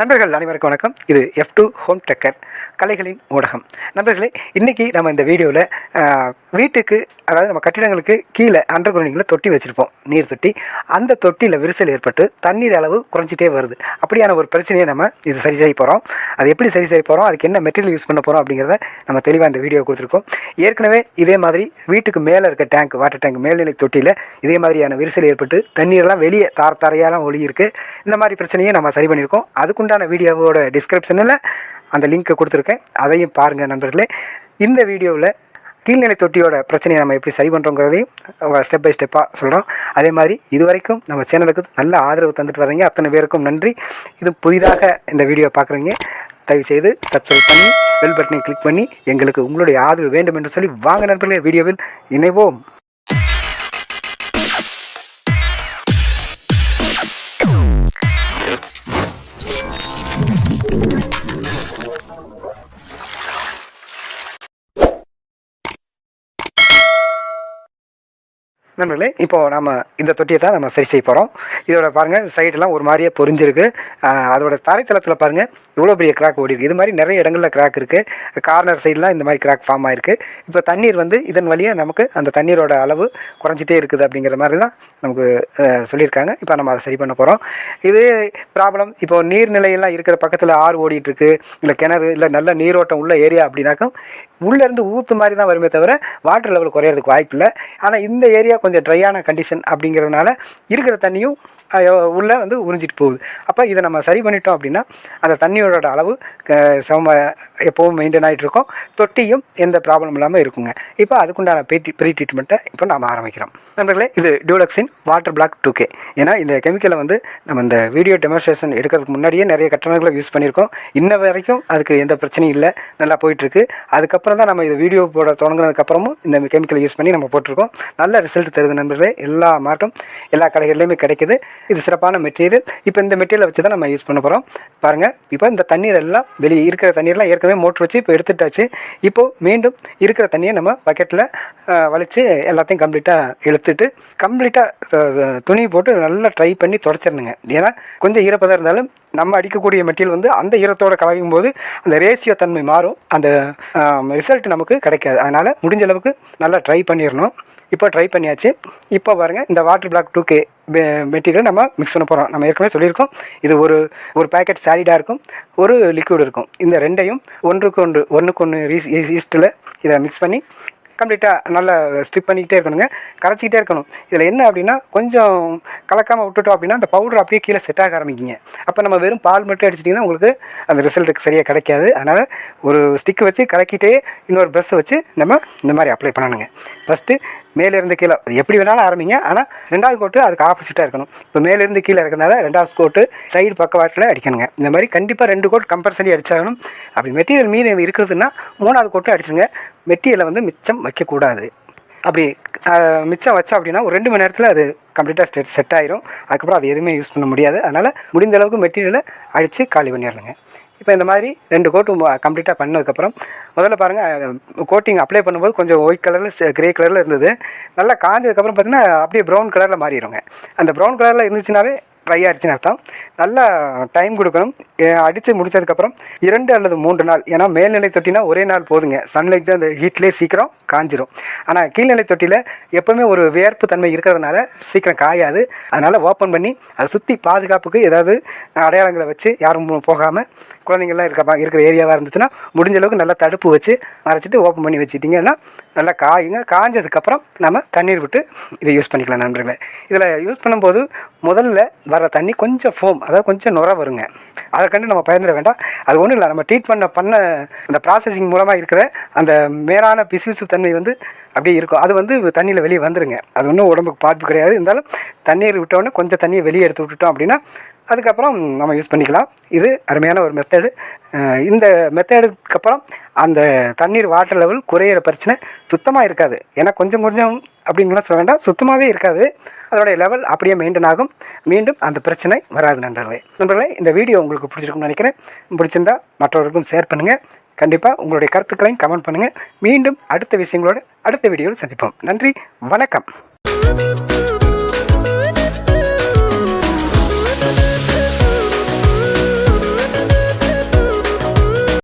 நண்பர்கள் அனைவருக்கும் வணக்கம். இது எஃப் டூ ஹோம் டெக்கர் கலைகளின் ஊடகம். நண்பர்களே இன்றைக்கி நம்ம இந்த வீடியோவில் வீட்டுக்கு அதாவது நம்ம கட்டிடங்களுக்கு கீழே அண்டர் கிரவுண்டிங்கில் தொட்டி வச்சுருப்போம். நீர் தொட்டி. அந்த தொட்டியில் விரிசல் ஏற்பட்டு தண்ணீர் அளவு குறைஞ்சிட்டே வருது. அப்படியான ஒரு பிரச்சனையை நம்ம இது சரி செய்ய போகிறோம் அது எப்படி சரி செய்ய போகிறோம் அதுக்கு என்ன மெட்டீரியல் யூஸ் பண்ண போகிறோம் அப்படிங்கிறத நம்ம தெளிவாக இந்த வீடியோ கொடுத்துருக்கோம். ஏற்கனவே இதே மாதிரி வீட்டுக்கு மேலே இருக்க டேங்க் வாட்டர் டேங்க் மேல்நிலை தொட்டியில் இதே மாதிரியான விரிசல் ஏற்பட்டு தண்ணீரெல்லாம் வெளியே தார தரையெல்லாம் ஒளி இருக்குது இந்த மாதிரி பிரச்சனையை நம்ம சரி பண்ணியிருக்கோம். அதுக்குண்டு அதுக்குண்டான வீடியோவோட டிஸ்கிரிப்ஷனில் அந்த லிங்க்கை கொடுத்துருக்கேன். அதையும் பாருங்கள் நண்பர்களே. இந்த வீடியோவில் கீழ்நிலை தொட்டியோட பிரச்சனையை நம்ம எப்படி சரி பண்ணுறோங்கிறதையும் ஸ்டெப் பை ஸ்டெப்பாக சொல்கிறோம் அதே மாதிரி இது வரைக்கும் நம்ம சேனலுக்கு நல்ல ஆதரவு தந்துட்டு வரீங்க அத்தனை பேருக்கும் நன்றி. இது புதிதாக இந்த வீடியோ பார்க்குறீங்க. தயவு செய்து சப்ஸ்கிரைப் பண்ணி பெல் பட்டனை கிளிக் பண்ணி எங்களுக்கு உங்களுடைய ஆதரவு வேண்டும் என்று சொல்லி வாங்க நண்பர்களே. வீடியோவில் இணைவோம். நண்பர்களே இப்போது நம்ம இந்த தொட்டியை தான் நம்ம சரி செய்ய போகிறோம் இதோட பாருங்கள் சைடெல்லாம் ஒரு மாதிரியே பொறிஞ்சிருக்கு அதோட தரைத்தளத்தில் பாருங்கள் இவ்வளோ பெரிய கிராக் ஓடி இது மாதிரி நிறைய இடங்களில் கிராக் இருக்குது கார்னர் சைடெலாம் இந்த மாதிரி கிராக் ஃபார்ம் ஆயிருக்கு. இப்போ தண்ணீர் வந்து இதன் வழியாக நமக்கு அந்த தண்ணீரோட அளவு குறைஞ்சிட்டே இருக்குது அப்படிங்கிற மாதிரி தான் நமக்கு சொல்லியிருக்காங்க. இப்போ நம்ம அதை சரி பண்ண போகிறோம் இது ப்ராப்ளம் இப்போது நீர்நிலையெல்லாம் இருக்கிற பக்கத்தில் ஆறு ஓடிட்டுருக்கு இல்லை கிணறு இல்லை நல்ல நீரோட்டம் உள்ள ஏரியா அப்படின்னாக்கும் உள்ளேருந்து ஊற்று மாதிரி தான் வருமே தவிர வாட்டர் லெவல் குறையிறதுக்கு வாய்ப்பு இல்லை ஆனால் இந்த ஏரியா கொஞ்சம் ட்ரையான கண்டிஷன் அப்படிங்கிறதுனால இருக்கிற தண்ணியும் உள்ளே வந்து உறிஞ்சிட்டு போகுது. அப்போ இதை நம்ம சரி பண்ணிட்டோம் அப்படின்னா அந்த தண்ணியோட அளவு க- சம எப்போவும் மெயின்டைன் ஆகிட்டு இருக்கும். தொட்டியும் எந்த ப்ராப்ளம் இல்லாமல் இருக்குங்க. இப்போ அதுக்குண்டான ப்ரீ ப்ரீ ட்ரீட்மெண்ட்டை இப்போ நாம் ஆரம்பிக்கிறோம். நண்பர்களே இது டியூலக்ஸின் வாட்டர் பிளாக் டூ கே ஏன்னா இந்த கெமிக்கலை வந்து நம்ம இந்த வீடியோ டெமான்ஸ்ட்ரேஷன் எடுக்கிறதுக்கு முன்னாடியே நிறைய கட்டணங்களை யூஸ் பண்ணியிருக்கோம். இன்ன வரைக்கும் அதுக்கு எந்த பிரச்சனையும் இல்லை. நல்லா போயிட்டுருக்கு. அதுக்கப்புறம் தான் நம்ம இது வீடியோ போட தொடங்கினதுக்கப்புறமும் இந்த கெமிக்கலை யூஸ் பண்ணி நம்ம போட்டிருக்கோம். நல்ல ரிசல்ட் தருது நண்பர்களே. எல்லா மார்க்கும் எல்லா கடைகள்லையுமே கிடைக்குது. இது சிறப்பான மெட்டீரியல். இப்போ இந்த மெட்டீரியலை வச்சு தான் நம்ம யூஸ் பண்ண போகிறோம் பாருங்கள் இப்போ இந்த தண்ணீர் எல்லாம் வெளியே இருக்கிற தண்ணீர்லாம் ஏற்கனவே மோட்ரு வச்சு இப்போ எடுத்துட்டாச்சு. இப்போது மீண்டும் இருக்கிற தண்ணியை நம்ம பக்கெட்டில் வலிச்சு எல்லாத்தையும் கம்ப்ளீட்டாக இழுத்துட்டு கம்ப்ளீட்டாக துணி போட்டு நல்லா ட்ரை பண்ணி தொடச்சிடணுங்க. ஏன்னா கொஞ்சம் ஈரப்பதம் இருந்தாலும் நம்ம அடிக்கக்கூடிய மெட்டீரியல் வந்து அந்த ஈரத்தோட கலக்கும் போது அந்த ரேஷியோ தன்மை மாறும். அந்த ரிசல்ட் நமக்கு கிடைக்காது. அதனால் முடிஞ்ச அளவுக்கு நல்லா ட்ரை பண்ணிடணும். இப்போ ட்ரை பண்ணியாச்சு. இப்போ பாருங்கள் இந்த water block two K material நம்ம மிக்ஸ் பண்ண போகிறோம் நம்ம ஏற்கனவே சொல்லியிருக்கோம். இது ஒரு ஒரு பேக்கெட் சாலிடாக இருக்கும் ஒரு லிக்விட் இருக்கும். இந்த ரெண்டையும் ஒன்றுக்கு ஒன்று ஒன்றுக்கு ஒன்று ஈஸ்ட்டில் இதை மிக்ஸ் பண்ணி கம்ப்ளீட்டாக நல்லா ஸ்டிப் பண்ணிக்கிட்டே இருக்கணுங்க. கரைச்சிக்கிட்டே இருக்கணும். இதில் என்ன அப்படின்னா கொஞ்சம் கலக்காமல் விட்டுட்டோம் அப்படின்னா அந்த பவுடர் அப்படியே கீழே செட் ஆக ஆரம்பிக்குங்க. அப்போ நம்ம வெறும் பால் மட்டும் அடிச்சிட்டிங்கன்னா உங்களுக்கு அந்த ரிசல்ட்டுக்கு சரியாக கிடைக்காது. அதனால் ஒரு ஸ்டிக் வச்சு கலக்கிட்டே இன்னொரு ப்ரெஷ் வச்சு நம்ம இந்த மாதிரி அப்ளை பண்ணணுங்க. ஃபஸ்ட்டு மேலேருந்து கீழே. அது எப்படி வேணாலும் ஆரம்பிங்க. ஆனால் ரெண்டாவது கோட்டு அதுக்கு ஆப்போசிட்டாக இருக்கணும். இப்போ மேலேருந்து கீழே இருக்கிறனால ரெண்டாவது கோட்டு சைடு பக்கவாட்டில் அடிக்கணுங்க. இந்த மாதிரி கண்டிப்பாக ரெண்டு கோட் கம்பல்சரி அடிச்சாகணும். அப்படி மெட்டீரியல் மீது இருக்கிறதுன்னா மூணாவது கோட்டு அடிச்சிருங்க. மெட்டீரியலை வந்து மிச்சம் வைக்கக்கூடாது. அப்படி மிச்சம் வச்சோம் அப்படின்னா ஒரு ரெண்டு மணி நேரத்தில் அது கம்ப்ளீட்டாக செட் செட் ஆயிரும். அதுக்கப்புறம் அது எதுவுமே யூஸ் பண்ண முடியாது. அதனால் முடிந்த அளவுக்கு மெட்டீரியலை அடித்து காலி பண்ணிடணுங்க. இப்போ இந்த மாதிரி ரெண்டு கோட்டும் கம்ப்ளீட்டாக பண்ணதுக்கப்புறம் முதல்ல பாருங்கள் கோட்டிங் அப்ளை பண்ணும்போது கொஞ்சம் ஒயிட் கலரில் கிரே கலரில் இருந்தது. நல்லா காஞ்சதுக்கப்புறம் பார்த்தீங்கன்னா அப்படியே ப்ரௌன் கலரில் மாறிடுங்க. அந்த ப்ரௌன் கலரில் இருந்துச்சுனாவே ட்ரை ஆயிடுச்சுன்னு அர்த்தம். நல்லா டைம் கொடுக்கணும். அடித்து முடிச்சதுக்கப்புறம் இரண்டு அல்லது மூன்று நாள் ஏன்னா மேல்நிலை தொட்டினா ஒரே நாள் போதுங்க. சன்லைட்டு அந்த ஹீட்லேயே சீக்கிரம் காஞ்சிரும். ஆனால் கீழ்நிலை தொட்டியில் எப்போவுமே ஒரு வேர்ப்பு தன்மை இருக்கிறதுனால சீக்கிரம் காயாது. அதனால் ஓப்பன் பண்ணி அதை சுற்றி பாதுகாப்புக்கு ஏதாவது அடையாளங்களை வச்சு யாரும் போகாமல் குழந்தைங்கள்லாம் இருக்க இருக்கிற ஏரியாவாக இருந்துச்சுன்னா முடிஞ்ச அளவுக்கு நல்லா தடுப்பு வச்சு மறைச்சிட்டு ஓப்பன் பண்ணி வச்சுட்டிங்கன்னா நல்லா காயுங்க காஞ்சதுக்கப்புறம் நம்ம தண்ணீர் விட்டு இதை யூஸ் பண்ணிக்கலாம் நண்பர்களே. இதில் யூஸ் பண்ணும்போது முதல்ல வர தண்ணி கொஞ்சம் ஃபோம் அதாவது கொஞ்சம் நுர வருங்க. அதை கண்டு நம்ம பயந்துட வேண்டாம். அது ஒன்றும் இல்லை நம்ம ட்ரீட் பண்ண பண்ண அந்த ப்ராசஸிங் மூலமாக இருக்கிற அந்த மேலான பிசுபிசு தன்மை வந்து அப்படியே இருக்கும். அது வந்து தண்ணியில் வெளியே வந்துருங்க. அது ஒன்றும் உடம்புக்கு பாதிப்பு கிடையாது. இருந்தாலும் தண்ணீர் விட்டோடனே கொஞ்சம் தண்ணியை வெளியே எடுத்து விட்டுட்டோம் அப்படின்னா அதுக்கப்புறம் நம்ம யூஸ் பண்ணிக்கலாம். இது அருமையான ஒரு மெத்தடு இந்த மெத்தடுக்கு அப்புறம் அந்த தண்ணீர் வாட்டர் லெவல் குறையிற பிரச்சனை சுத்தமாக இருக்காது. ஏன்னா கொஞ்சம் கொஞ்சம் அப்படின்லாம் சொல்ல வேண்டாம். சுத்தமாகவே இருக்காது. அதோடைய லெவல் அப்படியே மெயின்டைன் ஆகும். மீண்டும் அந்த பிரச்சனை வராது நண்பர்களே. நண்பர்களே இந்த வீடியோ உங்களுக்கு பிடிச்சிருக்கும்னு நினைக்கிறேன். பிடிச்சிருந்தா மற்றவர்களுக்கும் ஷேர் பண்ணுங்கள் கண்டிப்பாக உங்களுடைய கருத்துக்களையும் கமெண்ட் பண்ணுங்கள் மீண்டும் அடுத்த விஷயங்களோட அடுத்த வீடியோவில் சந்திப்போம். நன்றி. வணக்கம்.